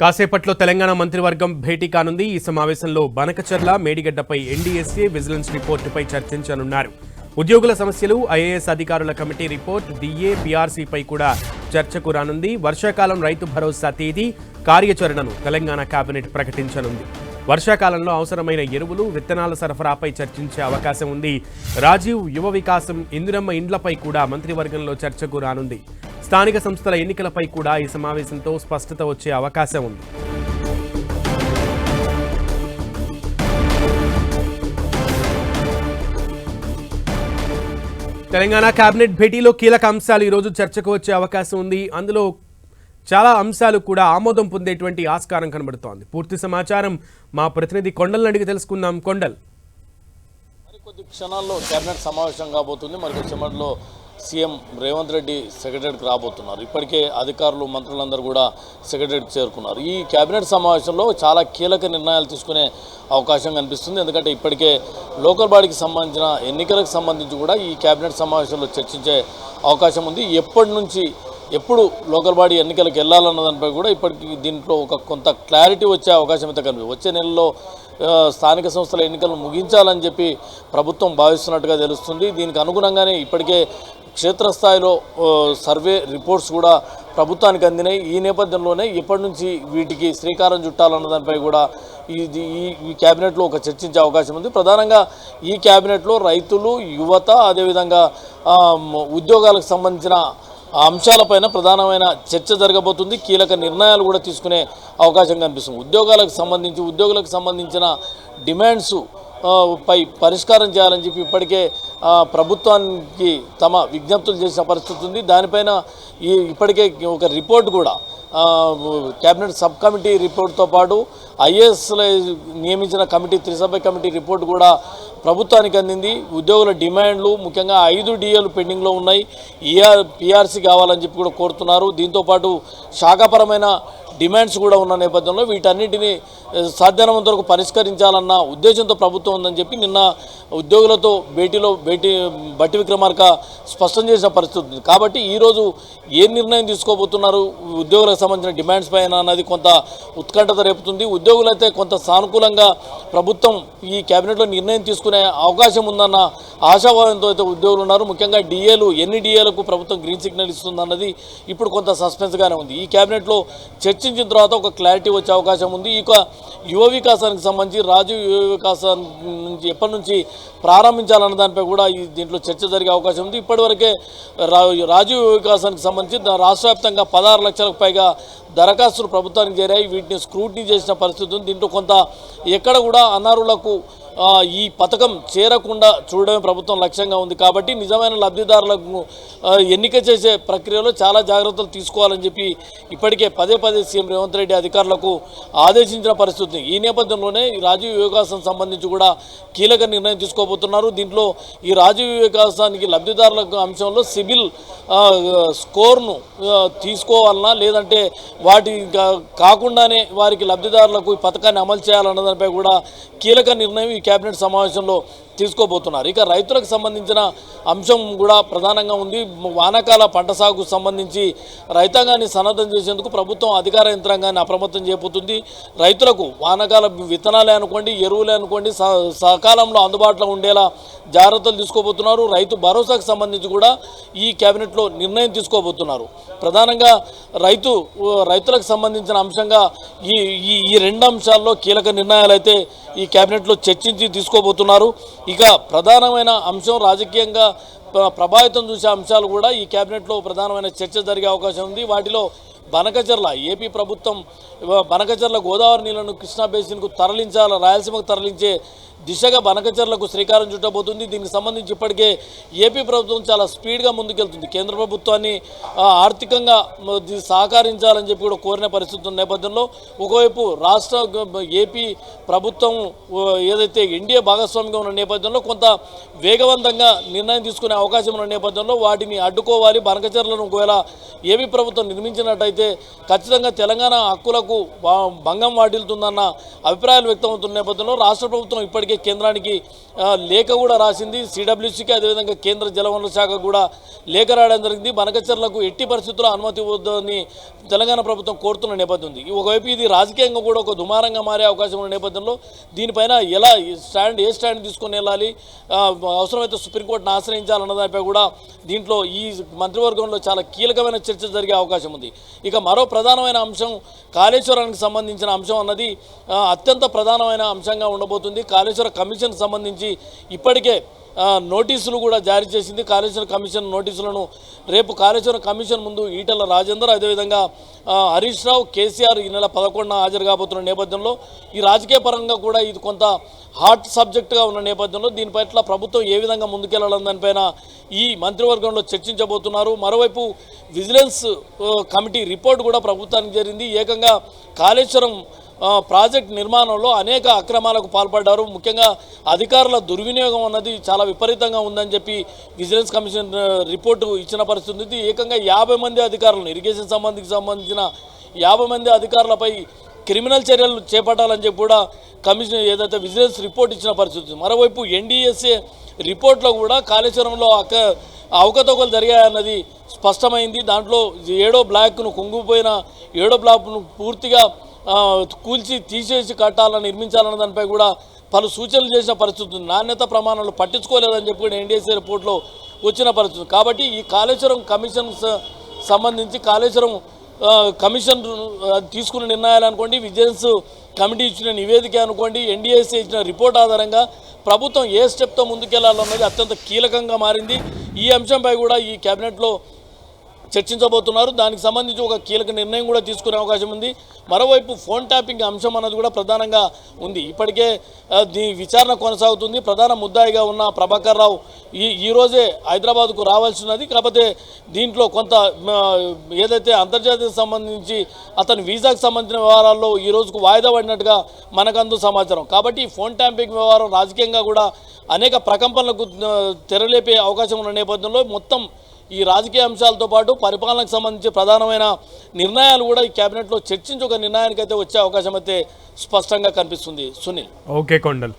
కాసేపట్లో తెలంగాణ మంత్రివర్గం భేటీ కానుంది. ఈ సమావేశంలో బనకచర్ల మేడిగడ్డపై ఎన్డీఎస్ఏ విజిలెన్స్ రిపోర్టుపై చర్చించనున్నారు. ఉద్యోగుల సమస్యలు ఐఏఎస్ అధికారుల కమిటీ రిపోర్ట్ డిఏ పీఆర్సీపై కూడా చర్చకు రానుంది. వర్షాకాలం రైతు భరోసా తేదీ కార్యాచరణను తెలంగాణ కేబినెట్ ప్రకటించనుంది. వర్షాకాలంలో అవసరమైన ఎరువులు విత్తనాల సరఫరాపై చర్చించే అవకాశం ఉంది. రాజీవ్ యువ వికాసం ఇందిరమ్మ ఇండ్లపై కూడా మంత్రివర్గంలో చర్చకు రానుంది. స్థానిక సంస్థల ఎన్నికలపై కూడా ఈ సమావేశంతో స్పష్టత వచ్చే అవకాశం ఉంది. తెలంగాణ కేబినెట్ భేటీలో కీలక అంశాలు ఈరోజు చర్చకు వచ్చే అవకాశం ఉంది. అందులో చాలా అంశాలు కూడా ఆమోదం పొందేటువంటి ఆస్కారం కనబడుతోంది. పూర్తి సమాచారం మా ప్రతినిధి కొండల్ని అడిగి తెలుసుకుందాం. కొండల్. మరికొద్ది క్షణాల్లో కేబినెట్ సమావేశం కాబోతుంది. మరి క్షణంలో సీఎం రేవంత్ రెడ్డి సెక్రటరీకి రాబోతున్నారు. ఇప్పటికే అధికారులు మంత్రులందరూ కూడా సెక్రటరీకి చేరుకున్నారు. ఈ కేబినెట్ సమావేశంలో చాలా కీలక నిర్ణయాలు తీసుకునే అవకాశం కనిపిస్తుంది. ఎందుకంటే ఇప్పటికే లోకల్ బాడీకి సంబంధించిన ఎన్నికలకు సంబంధించి కూడా ఈ కేబినెట్ సమావేశంలో చర్చించే అవకాశం ఉంది. ఎప్పటి నుంచి ఎప్పుడు లోకల్ బాడీ ఎన్నికలకు వెళ్ళాలన్న దానిపై కూడా ఇప్పటికీ దీంట్లో ఒక కొంత క్లారిటీ వచ్చే అవకాశం అయితే కనిపిస్తుంది వచ్చే నెలలో స్థానిక సంస్థల ఎన్నికలను ముగించాలని చెప్పి ప్రభుత్వం భావిస్తున్నట్టుగా తెలుస్తుంది. దీనికి అనుగుణంగానే ఇప్పటికే క్షేత్రస్థాయిలో సర్వే రిపోర్ట్స్ కూడా ప్రభుత్వానికి అందినాయి. ఈ నేపథ్యంలోనే ఎప్పటి నుంచి వీటికి శ్రీకారం చుట్టాలన్న దానిపై కూడా ఇది ఈ ఈ క్యాబినెట్లో ఒక చర్చించే అవకాశం ఉంది. ప్రధానంగా ఈ క్యాబినెట్లో రైతులు యువత అదేవిధంగా ఉద్యోగాలకు సంబంధించిన అంశాలపైన ప్రధానమైన చర్చ జరగబోతుంది. కీలక నిర్ణయాలు కూడా తీసుకునే అవకాశం కనిపిస్తుంది. ఉద్యోగాలకు సంబంధించి ఉద్యోగులకు సంబంధించిన డిమాండ్స్ పై పరిష్కారం చేయాలని చెప్పి ఇప్పటికే ప్రభుత్వానికి తమ విజ్ఞప్తులు చేసిన పరిస్థితి ఉంది. దానిపైన ఈ ఇప్పటికే ఒక రిపోర్ట్ కూడా క్యాబినెట్ కేబినెట్ సబ్ కమిటీ రిపోర్ట్తో పాటు ఐఏఎస్ల నియమించిన కమిటీ త్రిసభ్య కమిటీ రిపోర్ట్ కూడా ప్రభుత్వానికి అందింది. ఉద్యోగుల డిమాండ్లు ముఖ్యంగా ఐదు డిఏలు పెండింగ్లో ఉన్నాయి. ఈఆర్ పిఆర్సీ కావాలని చెప్పి కూడా కోరుతున్నారు. దీంతోపాటు శాఖాపరమైన డిమాండ్స్ కూడా ఉన్న నేపథ్యంలో వీటన్నిటిని ఆ, సాధ్యమైనంత వరకు పరిష్కరించాలన్న ఉద్దేశంతో ప్రభుత్వం ఉందని చెప్పి నిన్న ఉద్యోగులతో భేటీలో భేటీ బట్టి విక్రమార్క స్పష్టం చేసిన పరిస్థితి. ఉంది కాబట్టి ఈరోజు ఏ నిర్ణయం తీసుకోబోతున్నారు? ఉద్యోగులకు సంబంధించిన డిమాండ్స్ పైన అన్నది కొంత ఉత్కంఠత రేపుతుంది. ఉద్యోగులైతే కొంత సానుకూలంగా ప్రభుత్వం ఈ కేబినెట్లో నిర్ణయం తీసుకునే అవకాశం ఉందన్న ఆశాభావంతో అయితే ఉద్యోగులు ఉన్నారు. ముఖ్యంగా డిఏలు ఎన్ని డిఏలకు ప్రభుత్వం గ్రీన్ సిగ్నల్ ఇస్తుందన్నది ఇప్పుడు కొంత సస్పెన్స్గానే ఉంది. ఈ కేబినెట్లో చర్చించిన తర్వాత ఒక క్లారిటీ వచ్చే అవకాశం ఉంది. ఇక యువ వికాసానికి సంబంధించి రాజు యువ వికాసం నుంచి ఎప్పటి నుంచి ప్రారంభించాలన్న దానిపై కూడా ఈ దీంట్లో చర్చ జరిగే అవకాశం ఉంది. ఇప్పటివరకే రా రాజు యువ వికాసానికి సంబంధించి రాష్ట్ర వ్యాప్తంగా పదహారు లక్షలకు పైగా దరఖాస్తులు ప్రభుత్వానికి చేరాయి వీటిని స్క్రూటినీ చేసిన పరిస్థితి ఉంది. దీంట్లో కొంత ఎక్కడ కూడా అనర్హులకు ఈ పథకం చేరకుండా చూడడమే ప్రభుత్వం లక్ష్యంగా ఉంది కాబట్టి నిజమైన లబ్ధిదారులకు ఎన్నిక చేసే ప్రక్రియలో చాలా జాగ్రత్తలు తీసుకోవాలని చెప్పి ఇప్పటికే పదే పదే సీఎం రేవంత్ రెడ్డి అధికారులకు ఆదేశించిన పరిస్థితి. ఈ నేపథ్యంలోనే ఈ రాజీవ్ వికాసం సంబంధించి కూడా కీలక నిర్ణయం తీసుకోబోతున్నారు. దీంట్లో ఈ రాజీవ్ వికాసానికి లబ్ధిదారులకు అంశంలో సిబిల్ స్కోర్ను తీసుకోవాలన్నా లేదంటే వాటి కాకుండానే వారికి లబ్ధిదారులకు ఈ పథకాన్ని అమలు చేయాలన్న దానిపై కూడా కీలక నిర్ణయం ఈ కేబినెట్ సమావేశంలో తీసుకోబోతున్నారు. ఇక రైతులకు సంబంధించిన అంశం కూడా ప్రధానంగా ఉంది. వానాకాల పంట సాగుకు సంబంధించి రైతాంగాన్ని సన్నద్ధం చేసేందుకు ప్రభుత్వం అధికార యంత్రాంగాన్ని అప్రమత్తం చేయబోతుంది. రైతులకు వానాకాల విత్తనాలే అనుకోండి ఎరువులే అనుకోండి స- సకాలంలో అందుబాటులో ఉండేలా జాగ్రత్తలు తీసుకోబోతున్నారు. రైతు భరోసాకు సంబంధించి కూడా ఈ కేబినెట్లో నిర్ణయం తీసుకోబోతున్నారు. ప్రధానంగా రైతు రైతులకు సంబంధించిన అంశంగా ఈ ఈ ఈ రెండు అంశాల్లో కీలక నిర్ణయాలు అయితే ఈ కేబినెట్లో చర్చించి తీసుకోబోతున్నారు. ఇక ప్రధానమైన అంశం రాజకీయంగా ప్రభావితం చూసే అంశాలు కూడా ఈ కేబినెట్లో ప్రధానమైన చర్చ జరిగే అవకాశం ఉంది. వాటిలో బనకచర్ల ఏపీ ప్రభుత్వం బనకచర్ల గోదావరి నీళ్ళను కృష్ణా బేసిన్కు తరలించాల రాయలసీమకు తరలించే దిశగా బనకచర్లకు శ్రీకారం చుట్టబోతుంది. దీనికి సంబంధించి ఇప్పటికే ఏపీ ప్రభుత్వం చాలా స్పీడ్గా ముందుకెళ్తుంది. కేంద్ర ప్రభుత్వాన్ని ఆర్థికంగా సహకరించాలని చెప్పి కూడా కోరిన పరిస్థితి ఉన్న నేపథ్యంలో ఒకవైపు రాష్ట్ర ఏపీ ప్రభుత్వం ఏదైతే ఎన్డీఏ భాగస్వామిగా ఉన్న నేపథ్యంలో కొంత వేగవంతంగా నిర్ణయం తీసుకునే అవకాశం ఉన్న నేపథ్యంలో వాటిని అడ్డుకోవాలి. బనకచర్లను ఒకవేళ ఏపీ ప్రభుత్వం నిర్మించినట్టయితే ఖచ్చితంగా తెలంగాణ హక్కులకు భంగం వాటిల్తుందన్న అభిప్రాయాలు వ్యక్తమవుతున్న నేపథ్యంలో రాష్ట్ర ప్రభుత్వం ఇప్పటికే ఇప్పటికే కేంద్రానికి లేఖ కూడా రాసింది. సిడబ్ల్యూసీకి అదేవిధంగా కేంద్ర జలవనరుల శాఖ కూడా లేఖ రాయడం జరిగింది. బనకచర్లకు ఎట్టి పరిస్థితుల్లో అనుమతి ఇవ్వద్దని తెలంగాణ ప్రభుత్వం కోరుతున్న నేపథ్యం ఉంది. ఒకవైపు ఇది రాజకీయంగా కూడా ఒక దుమారంగా మారే అవకాశం ఉన్న నేపథ్యంలో దీనిపైన ఎలా స్టాండ్ ఏ స్టాండ్ తీసుకొని వెళ్ళాలి? అవసరమైతే సుప్రీంకోర్టును ఆశ్రయించాలన్న దానిపై కూడా దీంట్లో ఈ మంత్రివర్గంలో చాలా కీలకమైన చర్చ జరిగే అవకాశం ఉంది. ఇక మరో ప్రధానమైన అంశం కాళేశ్వరానికి సంబంధించిన అంశం అన్నది అత్యంత ప్రధానమైన అంశంగా ఉండబోతుంది. కాళేశ్వరం కమిషన్ సంబంధించి ఇప్పటికే నోటీసులు కూడా జారీ చేసింది. కాళేశ్వర కమిషన్ నోటీసులను రేపు కాళేశ్వర కమిషన్ ముందు ఈటల రాజేందర్ అదేవిధంగా హరీష్ రావు కేసీఆర్ ఈ నెల పదకొండున హాజరు కాబోతున్న నేపథ్యంలో ఈ రాజకీయ పరంగా కూడా ఇది కొంత హాట్ సబ్జెక్టుగా ఉన్న నేపథ్యంలో దీని పట్ల ప్రభుత్వం ఏ విధంగా ముందుకెళ్ళాలని దానిపైన ఈ మంత్రివర్గంలో చర్చించబోతున్నారు. మరోవైపు విజిలెన్స్ కమిటీ రిపోర్ట్ కూడా ప్రభుత్వానికి జరిగింది. ఏకంగా కాళేశ్వరం ప్రాజెక్ట్ నిర్మాణంలో అనేక అక్రమాలకు పాల్పడ్డారు. ముఖ్యంగా అధికారుల దుర్వినియోగం అన్నది చాలా విపరీతంగా ఉందని చెప్పి విజిలెన్స్ కమిషన్ రిపోర్టు ఇచ్చిన పరిస్థితి ఏకంగా యాభై మంది అధికారులను ఇరిగేషన్ సంబంధికి సంబంధించిన యాభై మంది అధికారులపై క్రిమినల్ చర్యలు చేపట్టాలని చెప్పి కూడా కమిషన్ ఏదైతే విజిలెన్స్ రిపోర్ట్ ఇచ్చిన పరిస్థితి మరోవైపు ఎన్డీఎస్ఏ రిపోర్ట్లో కూడా కాళేశ్వరంలో అక్క అవకతవకలు జరిగాయన్నది స్పష్టమైంది. దాంట్లో ఏడో బ్లాక్ను కుంగిపోయిన ఏడో బ్లాక్ను పూర్తిగా కూల్చి తీసేసి కట్టాలని నిర్మించాలన్న దానిపై కూడా పలు సూచనలు చేసిన పరిస్థితి నాణ్యత ప్రమాణాలు పట్టించుకోలేదని చెప్పి కూడా ఎన్డీఎస్ఏ రిపోర్ట్లో వచ్చిన పరిస్థితి కాబట్టి ఈ కాళేశ్వరం కమిషన్ సంబంధించి కాళేశ్వరం కమిషన్ తీసుకున్న నిర్ణయాలు అనుకోండి విజిలెన్స్ కమిటీ ఇచ్చిన నివేదిక అనుకోండి ఎన్డీఎస్ఏ ఇచ్చిన రిపోర్ట్ ఆధారంగా ప్రభుత్వం ఏ స్టెప్తో ముందుకెళ్ళాలన్నది అత్యంత కీలకంగా మారింది. ఈ అంశంపై కూడా ఈ కేబినెట్లో చర్చించబోతున్నారు. దానికి సంబంధించి ఒక కీలక నిర్ణయం కూడా తీసుకునే అవకాశం ఉంది. మరోవైపు ఫోన్ ట్యాపింగ్ అంశం అన్నది కూడా ప్రధానంగా ఉంది. ఇప్పటికే దీని విచారణ కొనసాగుతుంది. ప్రధాన ముద్దాయిగా ఉన్న ప్రభాకర్ రావు ఈ ఈరోజే హైదరాబాద్కు రావాల్సినది. కాకపోతే దీంట్లో కొంత ఏదైతే అంతర్జాతీయ సంబంధించి అతని వీసాకు సంబంధించిన వ్యవహారాల్లో ఈ రోజుకు వాయిదా పడినట్టుగా మనకందు సమాచారం. కాబట్టి ఫోన్ ట్యాంపింగ్ వ్యవహారం రాజకీయంగా కూడా అనేక ప్రకంపనలకు తెరలేపే అవకాశం ఉన్న నేపథ్యంలో మొత్తం ఈ రాజకీయ అంశాలతో పాటు పరిపాలనకు సంబంధించి ప్రధానమైన నిర్ణయాలు కూడా ఈ కేబినెట్లో చర్చించి ఒక నిర్ణయానికి అయితే వచ్చే అవకాశం అయితే స్పష్టంగా కనిపిస్తుంది. సునీల్. ఓకే కొండల్.